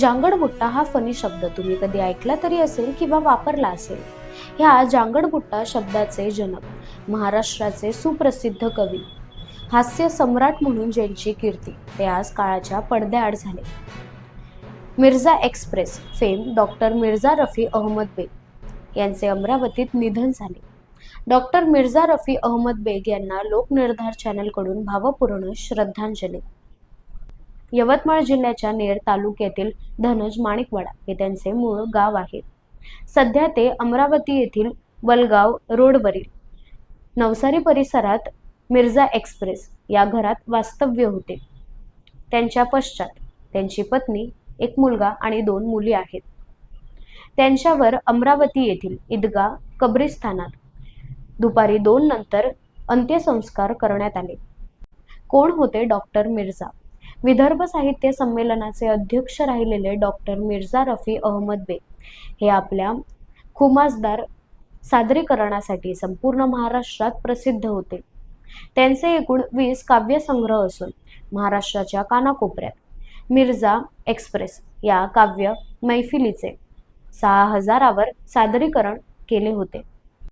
जांगडबुट्टा हा फनी शब्द. तुम्ही कधी ऐकला तरी असेल किंवा वापरला असेल. ह्या जांगडबुट्टा शब्दाचे जनक महाराष्ट्राचे सुप्रसिद्ध कवी हास्य सम्राट म्हणून ज्यांची कीर्ती ते आज काळाच्या पडद्याआड झाले. Mirza express fame doctor Mirza Rafi Ahmad Beg यांचे अमरावतीत निधन झाले. डॉक्टर मिर्झा रफी अहमद बेग यांना लोकनिर्धार चॅनलकडून भावपूर्ण श्रद्धांजली. यवतमाळ जिल्ह्याच्या नेर तालुक्यातील धनज माणिकवाडा हे त्यांचे मूळ गाव आहे. सध्या ते अमरावती येथील वलगाव रोडवरील नवसारी परिसरात मिर्झा एक्सप्रेस या घरात वास्तव्य होते. त्यांच्या पश्चात त्यांची पत्नी एक मुलगा आणि दोन मुली आहेत. त्यांच्यावर अमरावती येथील ईदगा कब्रिस्तानात दुपारी दोन नंतर अंत्यसंस्कार करण्यात आले. कोण होते डॉक्टर मिर्झा? विदर्भ साहित्य संमेलनाचे अध्यक्ष राहिलेले डॉक्टर मिर्झा रफी अहमद बेग हे आपल्या खुमासदार सादरीकरणासाठी संपूर्ण महाराष्ट्रात प्रसिद्ध होते. त्यांचे एकूण वीस काव्यसंग्रह असून महाराष्ट्राच्या कानाकोपऱ्यात मिर्झा एक्सप्रेस या काव्य मैफिलीचे सहा हजारावर सादरीकरण केले होते.